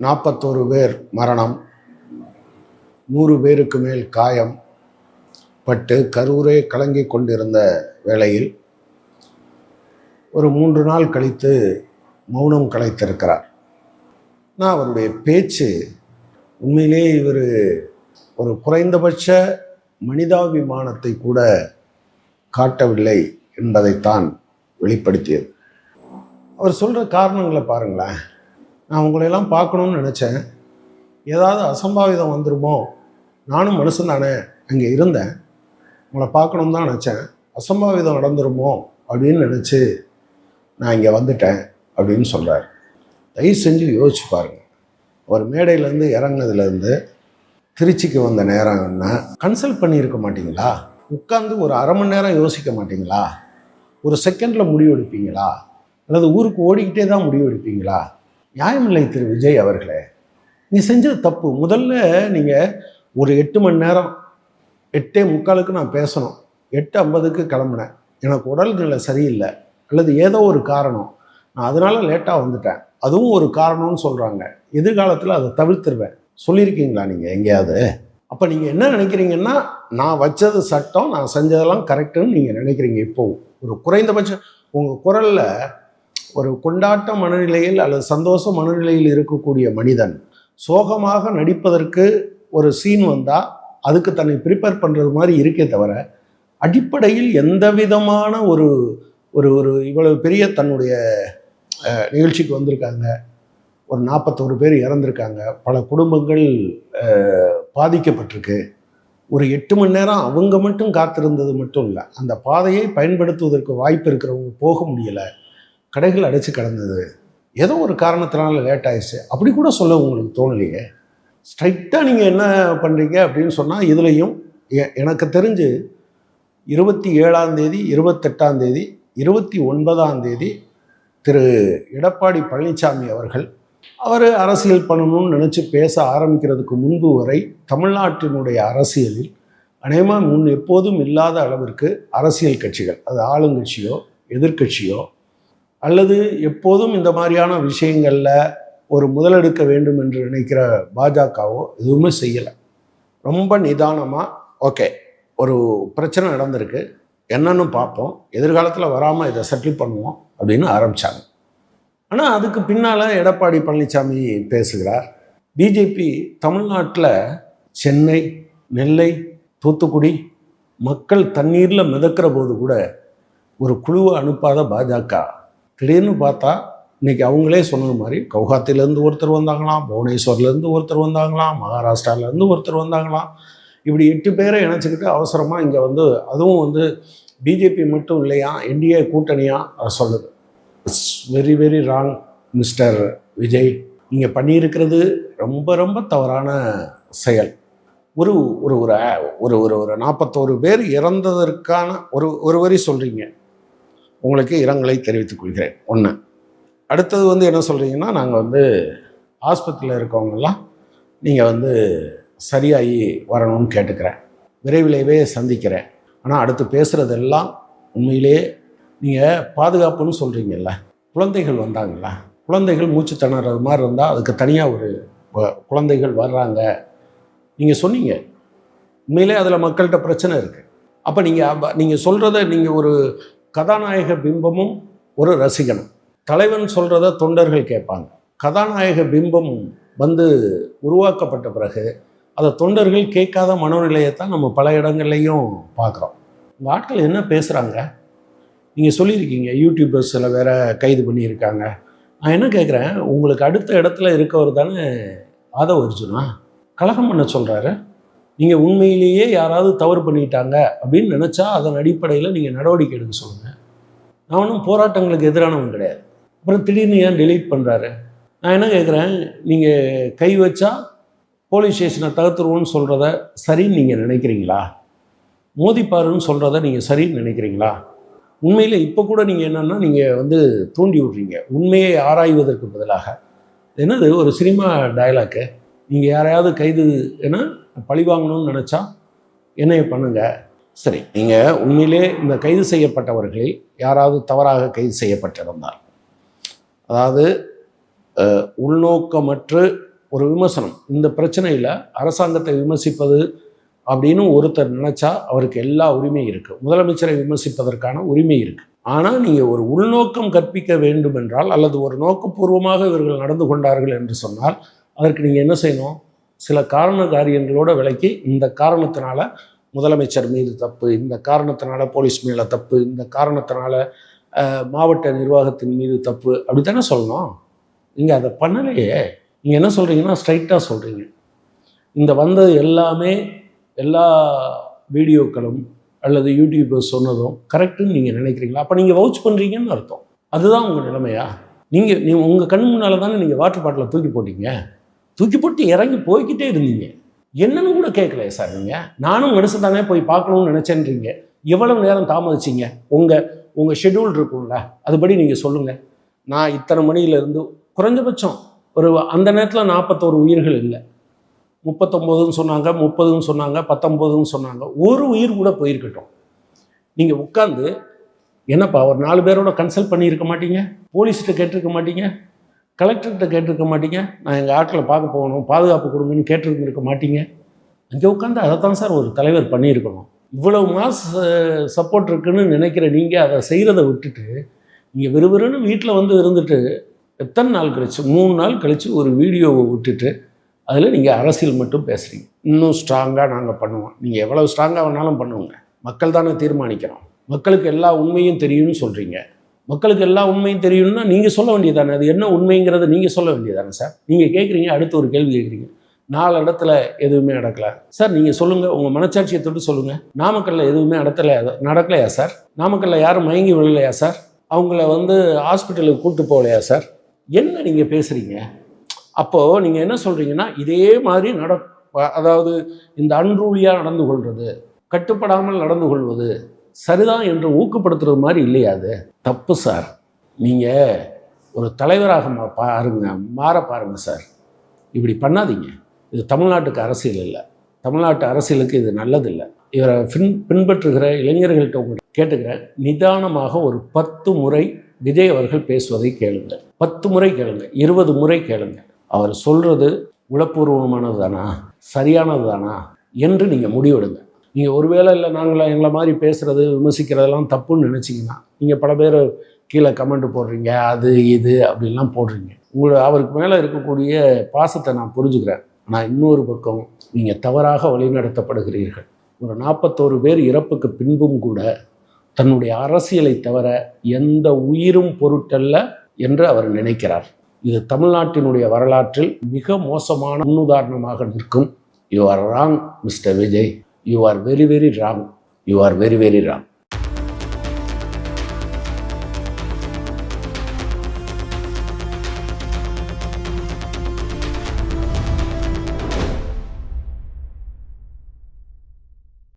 நாற்பத்தோரு பேர் மரணம். நூறு பேருக்கு மேல் காயம். பட்டு கரூரே கலங்கி கொண்டிருந்த வேளையில் ஒரு மூன்று நாள் கழித்து மௌனம் கலைத்திருக்கிறார் நான் அவருடைய பேச்சு உண்மையிலே இவர் ஒரு குறைந்தபட்ச மனிதாபிமானத்தை கூட காட்டவில்லை என்பதைத்தான் வெளிப்படுத்தியது. அவர் சொல்கிற காரணங்களை பாருங்களேன். நான் உங்களையெல்லாம் பார்க்கணும்னு நினச்சேன். ஏதாவது அசம்பாவிதம் வந்துருமோ? நானும் மனுஷன் தானே அங்கே இருந்தேன். உங்களை பார்க்கணும்னு தான் நினச்சேன். அசம்பாவிதம் நடந்துருமோ? அப்படின்னு நினச்சி நான் இங்கே வந்துட்டேன் அப்படின்னு சொல்கிறார் தயவு செஞ்சு யோசிச்சு பாருங்கள் ஒரு மேடையிலேருந்து இறங்குனதுலேருந்து திருச்சிக்கு வந்த நேரம் என்ன? கன்சல்ட் பண்ணியிருக்க மாட்டிங்களா? உட்காந்து ஒரு அரை மணி நேரம் யோசிக்க மாட்டிங்களா? ஒரு செகண்டில் முடிவெடுப்பீங்களா? அல்லது ஊருக்கு ஓடிக்கிட்டே தான் முடிவெடுப்பீங்களா? நியாயமில்லை திரு விஜய் அவர்களே. நீ செஞ்சது தப்பு. முதல்ல நீங்கள் ஒரு எட்டு மணி நேரம் எட்டே முக்காலுக்கு நான் பேசணும். எட்டு ஐம்பதுக்கு கிளம்புனேன். எனக்கு உடல்நிலை சரியில்லை. அல்லது ஏதோ ஒரு காரணம். நான் அதனால் லேட்டாக வந்துட்டேன். அதுவும் ஒரு காரணம்னு சொல்கிறாங்க எதிர்காலத்தில் அதை தவிர்த்துருவேன். சொல்லியிருக்கீங்களா நீங்கள் எங்கேயாவது? அப்போ நீங்கள் என்ன நினைக்கிறீங்கன்னா நான் வச்சது சட்டம் நான் செஞ்சதெல்லாம் கரெக்டுன்னு நீங்கள் நினைக்கிறீங்க இப்போ. ஒரு குறைந்தபட்சம் உங்கள் குரலில் ஒரு கொண்டாட்ட மனநிலையில் அல்லது சந்தோஷ மனநிலையில் இருக்கக்கூடிய மனிதன் சோகமாக நடிப்பதற்கு ஒரு சீன் வந்தால் அதுக்கு தன்னை ப்ரிப்பேர் பண்ணுறது மாதிரி இருக்கே தவிர அடிப்படையில் எந்த விதமான ஒரு ஒரு ஒரு இவ்வளவு பெரிய தன்னுடைய நிகழ்ச்சிக்கு வந்திருக்காங்க. ஒரு நாற்பத்தோரு பேர் இறந்துருக்காங்க. பல குடும்பங்கள் பாதிக்கப்பட்டிருக்கு. ஒரு எட்டு மணி நேரம் அவங்க மட்டும் காத்திருந்தது மட்டும் இல்லை அந்த பாதையை பயன்படுத்துவதற்கு வாய்ப்பு இருக்கிறவங்க போக முடியலை. கடைகள் அடைச்சு கிடந்தது. ஏதோ ஒரு காரணத்தினால லேட் ஆயிடுச்சு. அப்படி கூட சொல்ல உங்களுக்கு தோணலையே? ஸ்ட்ரைட்டாக நீங்கள் என்ன பண்ணுறீங்க அப்படின்னு சொன்னால் இதுலேயும் எனக்கு தெரிஞ்சு இருபத்தி ஏழாம் தேதி இருபத்தெட்டாம் தேதி இருபத்தி ஒன்பதாம் தேதி திரு எடப்பாடி பழனிசாமி அவர்கள் அவர் அரசியல் பண்ணணும்னு நினச்சி பேச ஆரம்பிக்கிறதுக்கு முன்பு வரை தமிழ்நாட்டினுடைய அரசியலில் அநேகமாக முன் எப்போதும் இல்லாத அளவிற்கு அரசியல் கட்சிகள் அது ஆளுங்கட்சியோ எதிர்க்கட்சியோ அல்லது எப்போதும் இந்த மாதிரியான விஷயங்களில் ஒரு முதலெடுக்க வேண்டும் என்று நினைக்கிற பாஜகவோ எதுவுமே செய்யலை. ரொம்ப நிதானமாக ஓகே ஒரு பிரச்சனை நடந்திருக்கு. என்னன்னு பார்ப்போம். எதிர்காலத்தில் வராமல் இதை செட்டில் பண்ணுவோம் அப்படின்னு ஆரம்பித்தாங்க ஆனால் அதுக்கு பின்னால் எடப்பாடி பழனிசாமி பேசுகிறார். பிஜேபி தமிழ்நாட்டில் சென்னை நெல்லை தூத்துக்குடி மக்கள் தண்ணீரில் மிதக்கிற போது கூட ஒரு குழுவை அனுப்பாத பாஜக. திடீர்னு பார்த்தா இன்னைக்கு அவங்களே சொன்ன மாதிரி கவுஹாத்திலேருந்து ஒருத்தர் வந்தாங்களாம் புவனேஸ்வர்லேருந்து ஒருத்தர் வந்தாங்களாம் மகாராஷ்டிராலேருந்து ஒருத்தர் வந்தாங்களாம். இப்படி எட்டு பேரை இணைச்சிக்கிட்டு அவசரமாக இங்கே வந்து அதுவும் வந்து பிஜேபி மட்டும் இல்லையா என்டிஏ கூட்டணியாக சொல்லுது. It's very very wrong mister Vijay நீங்கள் பண்ணியிருக்கிறது ரொம்ப ரொம்ப தவறான செயல். ஒரு ஒரு ஒரு ஒரு ஒரு ஒரு நாற்பத்தோரு பேர் இறந்ததற்கான ஒரு ஒரு வரி சொல்கிறீங்க உங்களுக்கு இரங்கலை தெரிவித்துக் கொள்கிறேன். ஒன்று அடுத்தது வந்து என்ன சொல்கிறீங்கன்னா நாங்கள் வந்து ஆஸ்பத்திரியில் இருக்கவங்கெல்லாம் நீங்கள் வந்து சரியாகி வரணும்னு கேட்டுக்கிறேன். விரைவிலேயே சந்திக்கிறேன். ஆனால் அடுத்து பேசுகிறதெல்லாம் உண்மையிலேயே நீங்கள் பாதுகாப்புன்னு சொல்கிறீங்கல்ல குழந்தைகள் வந்தாங்கல்ல. குழந்தைகள் மூச்சு திணறது மாதிரி இருந்தால் அதுக்கு தனியாக ஒரு குழந்தைகள் வர்றாங்க. நீங்கள் சொன்னீங்க. உண்மையிலே அதில் மக்கள்கிட்ட பிரச்சனை இருக்குது அப்போ நீங்கள் நீங்கள் சொல்கிறத நீங்கள் ஒரு கதாநாயக பிம்பமும் ஒரு ரசிகனும். தலைவன் சொல்கிறத தொண்டர்கள் கேட்பாங்க. கதாநாயக பிம்பம் வந்து உருவாக்கப்பட்ட பிறகு அதை தொண்டர்கள் கேட்காத மனநிலையை தான் நம்ம பல இடங்கள்லையும் பார்க்குறோம். இந்த ஆட்கள் என்ன பேசுகிறாங்க நீங்கள் சொல்லியிருக்கீங்க யூடியூபர்ஸில் வேற கைது பண்ணியிருக்காங்க. நான் என்ன கேட்குறேன்? உங்களுக்கு அடுத்த இடத்துல இருக்கவர் தானே ஆதவ அர்ஜுனா? கலகம் பண்ண சொல்கிறாரு நீங்கள் உண்மையிலேயே யாராவது தவறு பண்ணிட்டாங்க அப்படின்னு நினச்சா அதன் அடிப்படையில் நீங்கள் நடவடிக்கை எடுக்க சொல்லுங்கள் நான் ஒன்றும் போராட்டங்களுக்கு எதிரானவன் கிடையாது. அப்புறம் திடீர்னு ஏன் டெலீட் பண்ணுறாரு நான் என்ன கேட்குறேன் நீங்கள் கை வச்சா போலீஸ் ஸ்டேஷனை தகர்த்துருவோன்னு சொல்கிறத சரின்னு நீங்கள் நினைக்கிறீங்களா? மோதிப்பாருன்னு சொல்கிறத நீங்கள் சரின்னு நினைக்கிறீங்களா? உண்மையில் இப்போ கூட நீங்கள் என்னென்னா நீங்கள் வந்து தூண்டி விட்றீங்க. உண்மையை ஆராய்வதற்கு பதிலாக. என்னது? ஒரு சினிமா டயலாக்கு நீங்கள் யாரையாவது கைது ஏன்னா பழி வாங்கணும்னு நினச்சா என்னைய பண்ணுங்க. சரி நீங்கள் உண்மையிலே இந்த கைது செய்யப்பட்டவர்களில் யாராவது தவறாக கைது செய்யப்பட்டிருந்தார் அதாவது உள்நோக்கமற்று ஒரு விமர்சனம் இந்த பிரச்சனையில் அரசாங்கத்தை விமர்சிப்பது அப்படின்னு ஒருத்தர் நினச்சா அவருக்கு எல்லா உரிமையும் இருக்குது முதலமைச்சரை விமர்சிப்பதற்கான உரிமை இருக்குது ஆனால் நீங்கள் ஒரு உள்நோக்கம் கற்பிக்க வேண்டும் என்றால் அல்லது ஒரு நோக்கபூர்வமாக இவர்கள் நடந்து கொண்டார்கள் என்று சொன்னால் அதற்கு நீங்கள் என்ன செய்யணும்? சில காரண காரியங்களோட விலைக்கு இந்த காரணத்தினால முதலமைச்சர் மீது தப்பு இந்த காரணத்தினால போலீஸ் மேலே தப்பு இந்த காரணத்தினால மாவட்ட நிர்வாகத்தின் மீது தப்பு அப்படி தானே சொல்லணும்? நீங்கள் அதை பண்ணலையே. நீங்கள் என்ன சொல்கிறீங்கன்னா ஸ்ட்ரைட்டாக சொல்கிறீங்க இந்த வந்தது எல்லாமே எல்லா வீடியோக்களும் அல்லது யூடியூபர்ஸ் சொன்னதும் கரெக்டுன்னு நீங்கள் நினைக்கிறீங்களா? அப்போ நீங்கள் வவுச் பண்ணுறீங்கன்னு அர்த்தம். அதுதான் உங்கள் நிலைமையா? நீங்கள் நீ உங்கள் கண் முன்னால் தானே நீங்கள் வாட்டர் பாட்டிலை தூக்கி போட்டீங்க? தூக்கி போட்டு இறங்கி போய்கிட்டே இருந்தீங்க. என்னன்னு கூட கேட்கலையே சார் நீங்கள் நானும் மனுஷன் தானே போய் பார்க்கணும்னு நினச்சேன்றீங்க. எவ்வளவு நேரம் தாமதிச்சிங்க? உங்கள் உங்கள் ஷெட்யூல் இருக்கும்ல அதுபடி நீங்கள் சொல்லுங்கள் நான் இத்தனை மணியிலேருந்து குறைஞ்சபட்சம் ஒரு அந்த நேரத்தில் நாற்பத்தோரு உயிர்கள் இல்லை. முப்பத்தொம்போதுன்னு சொன்னாங்க முப்பதுன்னு சொன்னாங்க பத்தொம்போதுன்னு சொன்னாங்க. ஒரு உயிர் கூட போயிருக்கட்டும். நீங்கள் உட்காந்து என்னப்பா ஒரு நாலு பேரோட கன்சல்ட் பண்ணியிருக்க மாட்டீங்க? போலீஸ்கிட்ட கேட்டிருக்க மாட்டீங்க? கலெக்டர்கிட்ட கேட்டிருக்க மாட்டீங்க? நான் எங்கள் ஆட்களை பார்க்க போகணும் பாதுகாப்பு கொடுங்கன்னு கேட்டிருந்துருக்க மாட்டீங்க? அங்கே உட்காந்து அதை தான் சார் ஒரு தலைவர் பண்ணியிருக்கணும். இவ்வளவு மாஸ் சப்போர்ட் இருக்குன்னு நினைக்கிற நீங்கள் அதை செய்கிறத விட்டுட்டு நீங்கள் விறுவிறுன்னு வீட்டில் வந்து இருந்துட்டு எத்தனை நாள் கழிச்சு? மூணு நாள் கழித்து ஒரு வீடியோவை விட்டுட்டு அதில் நீங்கள் அரசியல் மட்டும் பேசுகிறீங்க இன்னும் ஸ்ட்ராங்காக நாங்கள் பண்ணுவோம். நீங்கள் எவ்வளோ ஸ்ட்ராங்காக வேணாலும் பண்ணுவோங்க. மக்கள் தானே தீர்மானிக்கிறோம். மக்களுக்கு எல்லா உண்மையும் தெரியும்னு சொல்கிறீங்க மக்களுக்கு எல்லா உண்மையும் தெரியும்னா நீங்கள் சொல்ல வேண்டியதானே அது என்ன உண்மைங்கிறத நீங்கள் சொல்ல வேண்டியதானே சார்? நீங்கள் கேட்குறீங்க அடுத்து ஒரு கேள்வி கேட்குறீங்க நாலு இடத்துல எதுவுமே நடக்கல. சார் நீங்கள் சொல்லுங்கள் உங்கள் மனச்சாட்சியை தொட்டு சொல்லுங்கள் நாமக்கல்ல எதுவுமே நடத்தல நடக்கலையா சார்? நாமக்கல்ல யாரும் மயங்கி விழலையா சார்? அவங்கள வந்து ஹாஸ்பிட்டலுக்கு கூப்பிட்டு போகலையா சார்? என்ன நீங்கள் பேசுகிறீங்க அப்போது நீங்கள் என்ன சொல்கிறீங்கன்னா இதே மாதிரி நட அதாவது இந்த அன்ரூலியாக நடந்து கொள்வது கட்டுப்படாமல் நடந்து கொள்வது சரிதான் என்று ஊக்கப்படுத்துறது மாதிரி இல்லையா அது. தப்பு சார். நீங்கள் ஒரு தலைவராக மா- பாருங்க மாற பாருங்க சார். இப்படி பண்ணாதீங்க. இது தமிழ்நாட்டுக்கு அரசியல் இல்லை. தமிழ்நாட்டு அரசியலுக்கு இது நல்லதில்லை. இவரை பின் பின்பற்றுகிற இளைஞர்கள்ட்ட உங்கள்கிட்ட கேட்டுக்கிறேன். நிதானமாக ஒரு பத்து முறை விஜய் அவர்கள் பேசுவதை கேளுங்க. பத்து முறை கேளுங்க. இருபது முறை கேளுங்க. அவர் சொல்கிறது உளப்பூர்வமானது தானா? சரியானது தானா? என்று நீங்கள் முடிவெடுங்க. நீங்கள் ஒருவேளை இல்லை நாங்கள் எங்களை மாதிரி பேசுகிறது விமர்சிக்கிறதெல்லாம் தப்புன்னு நினச்சிங்கன்னா நீங்கள் பல பேர் கீழே கமெண்ட் போடுறீங்க அது இது அப்படின்லாம் போடுறீங்க. உங்களை அவருக்கு மேலே இருக்கக்கூடிய பாசத்தை நான் புரிஞ்சுக்கிறேன். ஆனால் இன்னொரு பக்கம் நீங்கள் தவறாக வழிநடத்தப்படுகிறீர்கள். ஒரு நாற்பத்தோரு பேர் இறப்புக்கு பின்பும் கூட தன்னுடைய அரசியலை தவிர எந்த உயிரும் பொருட்டல்ல என்று அவர் நினைக்கிறார். இது தமிழ்நாட்டினுடைய வரலாற்றில் மிக மோசமான முன்னுதாரணமாக நிற்கும். You are wrong mister Vijay you are very, very wrong. You are very, very wrong.